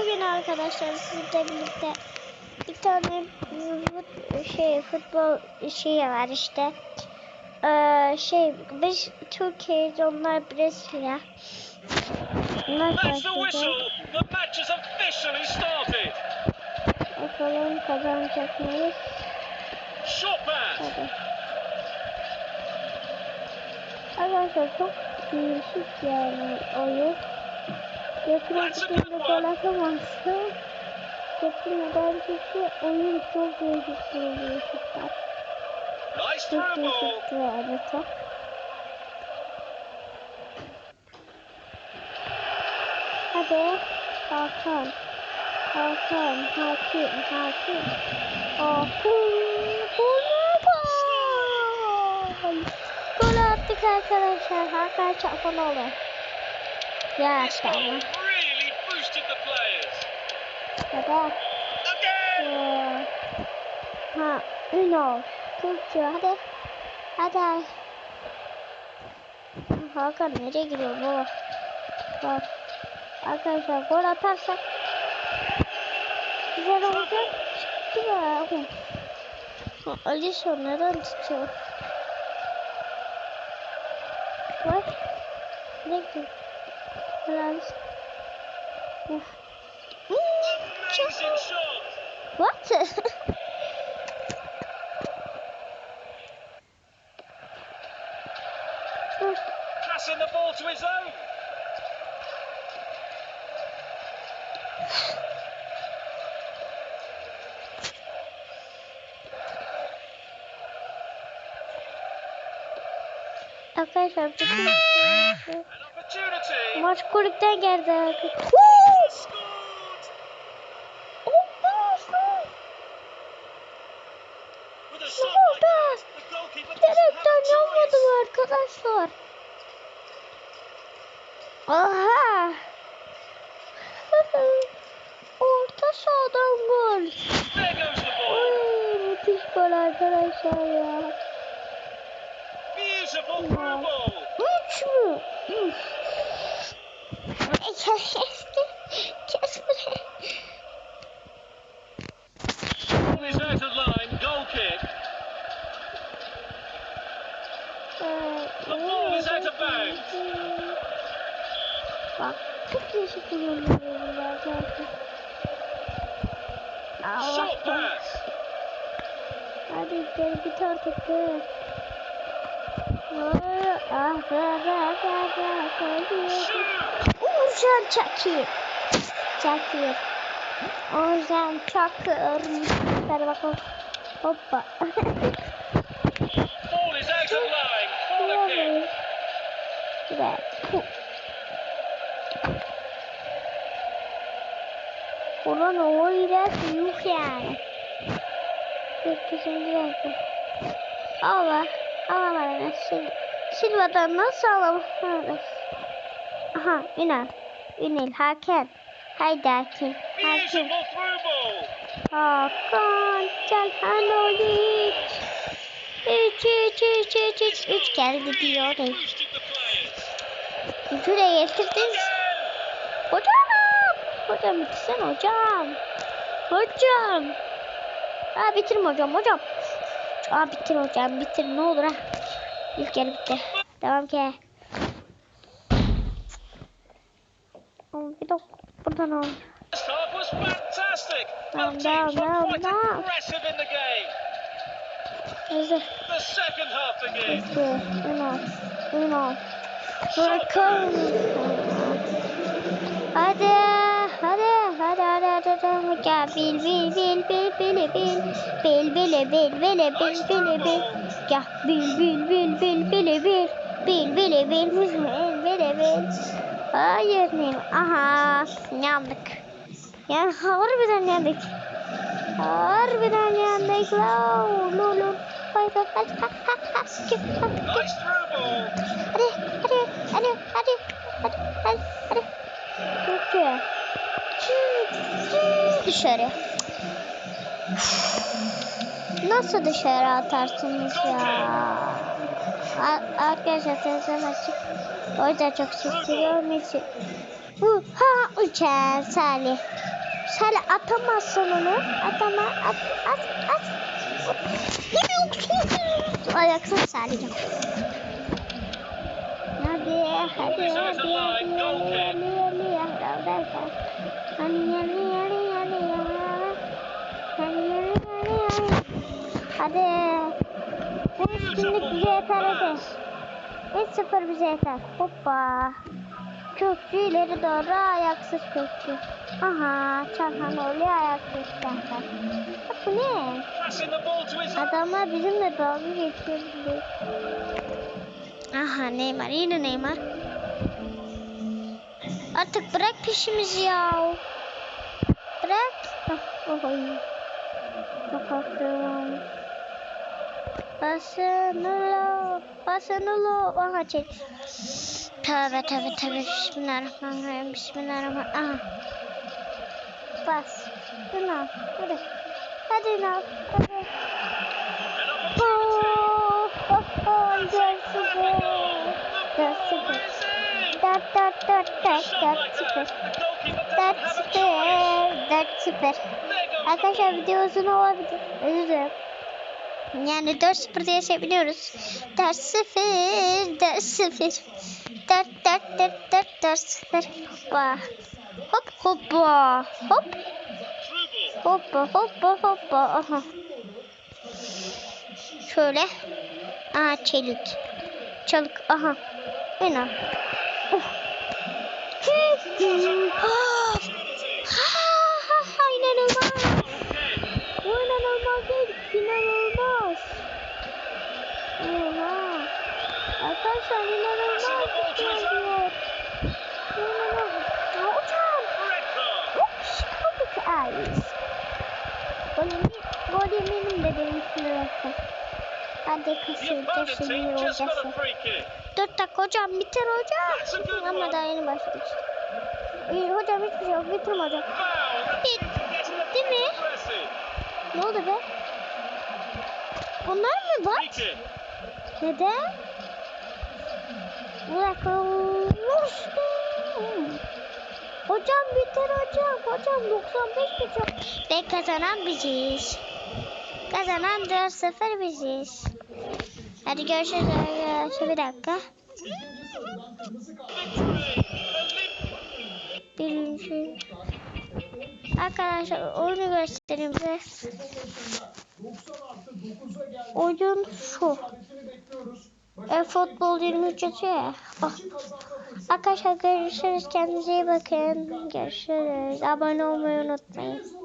Bugün arkadaşlar sizle birlikte bir tane şey futbol şeyi var işte. Ee, şey biz Türkiye'yiz onlar Brezilya. That's the karşılayacak. whistle. The match has officially started. Bakalım kazanacak mıyız? Shot. Hadi. Arkadaşlar çok değişik yani oyun. Yakın gol atamazsa Yakın nedense oyun çok değişik oluyor. Nice Çok değişik yani çok. Hadi Hakan. Hakan, Hakim, Hakim. Hakim, gol attık arkadaşlar. Hakan Çapanoğlu. Ya This tamam. Goal really boosted the players. Hadi. Again. Ee, Ha, Ünal. Türkçe hadi. Hadi. Hakan nereye gidiyor baba? Bak. Arkadaşlar gol atarsak güzel olacak. Çıktı be abi. Ha, Alisson neden tutuyor? Bak. Ne gidiyor? Helal. Uf. Hmm, çok- Amazing shot. What? Passing the ball to his own. Arkadaşlar bütün maç kulüpten geldi. arkadaşlar. Scored. With a shot like that, the goalkeeper doesn't have Direkten a choice. yapmadım arkadaşlar. Aha. Orta sahadan gol. There goes the ball. Oy, müthiş gol arkadaşlar ya. Beautiful through ball. Üç mü? Üf. Kes, kes buraya. Ball is out of line. Goal kick. The ball is out of bounds. Bak çok değişik kullanıyorum zaten. Allah Shot pass. Hadi gel tane topu. Oy, Ah be be be be. Uğurcan Çakır. Çakır. Uğurcan Çakır. Hadi bakalım. Hoppa. Ball is out of line. Corner Ulan o iğrenç yuh yani. Sekizinci dakika. Allah. Alamadım. Sil Silva'dan nasıl alamadım? Aha Ünal. Ünal Hakan. Haydi through ball. Hakan Çalhanovic. Üç, üç, üç, üç, üç, üç the players. Şuraya getirdiniz. Hocam. Bitirsene hocam. Hocam. Aa bitirme hocam hocam. Aa bitir hocam bitir ne olur ha. İlk yarı bitti. Devam ki. Bir dakika buradan al. Aggressive in the game. Hızlı. Hızlı. Ünal. Ünal. Shot Bakalım. Hadi. Hadi. Hadi. Hocam bil bil bil bil bil bil. Bil bil bil bil bil bil bil. Ya bil bil bil bil bil bil. Bil bil bil bil bil bil. Hayır Nil. Aha. Yandık. Ya harbiden yandık. Harbiden yandık. La lo lo. Hayır hayır hayır. Ha ha ha. Çık, ha, çık. Nice through ball. Hadi, hadi, hadi, hadi, hadi, hadi, hadi. Türkçe. Dışarı. Nasıl dışarı atarsınız ya? A- Arkadaşlar televizyon açık. O yüzden çok ses geliyor. Bu ha uçar Salih. Sen atamazsın onu. Atama. At. At. At. Ne yoksun? Ayaksın sadece. Hadi. Hadi. Hadi. Hadi. Hadi. Hadi. Hadi. Hadi. Hadi. Hadi. Hadi. Bu üstünlük bize yeter hadi. 3-0 bize yeter. Hoppa. Kökçü ileri doğru ayaksız kökçü. Aha Çarhan oluyor ayaksız Çarhan. Bu ne? Adamlar bizimle dalga geçiyor. Aha Neymar yine Neymar. Artık bırak peşimizi ya. Bırak. Hah, oh, oy. Çok Basınulu, basınulu. Aha çek. Tövbe tövbe tövbe. Bismillahirrahmanirrahim. Bismillahirrahmanirrahim. Aha. Bas. Ünal. Hadi. Hadi Ünal. Hadi. Oh, oh, oh. Yes, That's it. That, that, that, that, that's it. That's it. That's it. Arkadaşlar video uzun olabilir. Özür dilerim. Yani 4-0 diye çevirebiliyoruz. Ders 0, ders 0. Dert dert dert dert ders 0. Hoppa. Hop hoppa. Hop. Hoppa hoppa hoppa. Aha. Şöyle. Aa çelik. Çalık. Aha. Yine. Uh. Oh. Hilal olmaz. Oha. Arkadaşlar Hilal olmaz. Şey diyor. Hilal olmaz. Hocam. Hoş kaldık Alice. Golemi, goleminin de benim sınırım. Hadi kaçıracağız şimdi hocası. Dört dakika hocam biter hocam. Ama daha yeni başladık. Hocam hiçbir şey yok bitirme hocam. Onlar mı kick. Neden? Dakika. Hocam bitir hocam. Hocam 95 buçuk. Ve kazanan biziz. Kazanan 4-0 biziz. Hadi görüşürüz arkadaşlar. Bir dakika. Birinci. Arkadaşlar oyunu göstereyim size. Oyun şu. E, futbol 23 yazıyor ya. Arkadaşlar görüşürüz. Kendinize iyi bakın. Görüşürüz. Abone olmayı unutmayın.